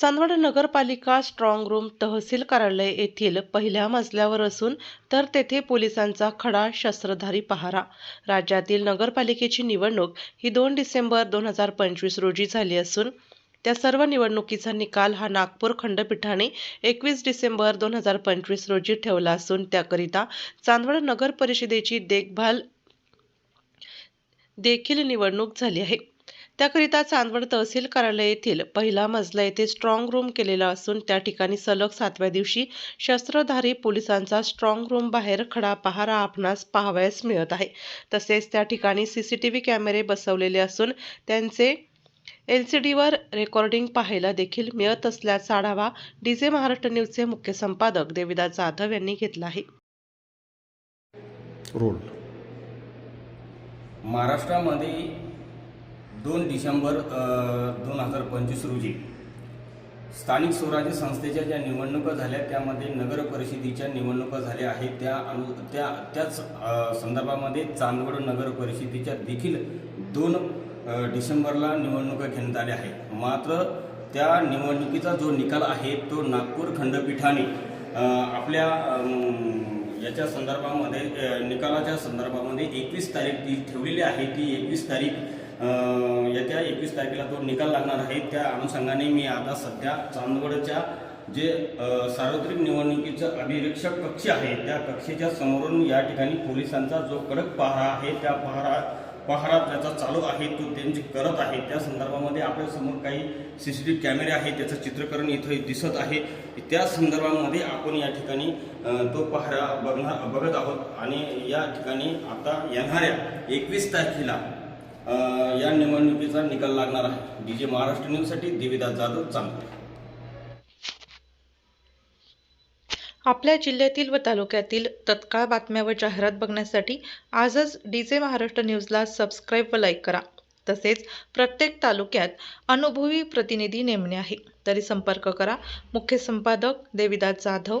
चांदवड नगरपालिका strong room तहसील कार्यालय येथील पहिल्या मजल्यावर असून तर तेथे पोलिसांचा खडा शस्त्रधारी पहारा. राज्यातील नगरपालिकेची निवडणूक ही दोन डिसेंबर दोन हजार पंचवीस रोजी झाली असून त्या सर्व निवडणुकीचा निकाल हा नागपूर खंडपीठाने एकवीस डिसेंबर दोन हजार पंचवीस रोजी ठेवला असून त्याकरिता चांदवड नगर परिषदेची देखभाल देखील निवडणूक झाली आहे. त्याकरिता चांदवड तहसील कार्यालय येथील पहिला मजला येथे स्ट्रॉंग रूम केलेला असून त्या ठिकाणी सलग सातव्या दिवशी शस्त्रधारी पोलिसांचा स्ट्रॉंग रूम बाहेर खडा पहारा आपणास पाहावयास मिळत आहे. तसेच त्या ठिकाणी सीसीटीव्ही कॅमेरे बसवलेले असून त्यांचे एल सी डीवर रेकॉर्डिंग पाहायला देखील मिळत असल्याचा आढावा डीजे महाराष्ट्र न्यूजचे मुख्य संपादक देविदास जाधव यांनी घेतला आहे. महाराष्ट्रामध्ये दोन डिसेंबर दोन हजार पंचवीस रोजी स्थानिक स्वराज्य संस्थेच्या ज्या निवडणुका झाल्या त्यामध्ये नगर परिषदेच्या निवडणुका झाल्या आहेत. त्या अनु त्या त्याच संदर्भामध्ये चांदवड नगर परिषदेच्या देखील दोन डिसेंबरला निवडणुका घेण्यात आल्या आहेत. मात्र त्या निवडणुकीचा जो निकाल आहे तो नागपूर खंडपीठाने आपल्या याच्या संदर्भामध्ये निकालाच्या संदर्भामध्ये एकवीस तारीख ती ठेवलेली आहे. ती एकवीस तारीख येत्या एकवीस तारखेला तो निकाल लागणार आहे. त्या अनुषंगाने मी आता सध्या चांदवडच्या जे सार्वत्रिक निवडणुकीचं अभिरक्षक कक्ष आहे त्या कक्षेच्या समोरून या ठिकाणी पोलिसांचा जो कडक पहारा आहे त्या पहारा पहारा त्याचा चालू आहे तो त्यांची करत आहे. त्या संदर्भामध्ये आपल्यासमोर काही सी सी टी व्ही कॅमेरे आहेत त्याचं चित्रकरण इथं दिसत आहे. त्या संदर्भामध्ये आपण या ठिकाणी तो पहारा बघणार बघत आहोत. आणि या ठिकाणी आता येणाऱ्या एकवीस तारखेला या निवडणुकीचा निकाल लागणार आहे. डी जे महाराष्ट्र न्यूजसाठी देवीदास जाधव चांगले. आपल्या जिल्ह्यातील व तालुक्यातील तत्काळ बातम्या व जाहिरात बघण्यासाठी आजच डी जे महाराष्ट्र न्यूजला सबस्क्राईब व लाईक करा. तसेच प्रत्येक तालुक्यात अनुभवी प्रतिनिधी नेमणे आहे. तरी संपर्क करा. मुख्य संपादक देविदास जाधव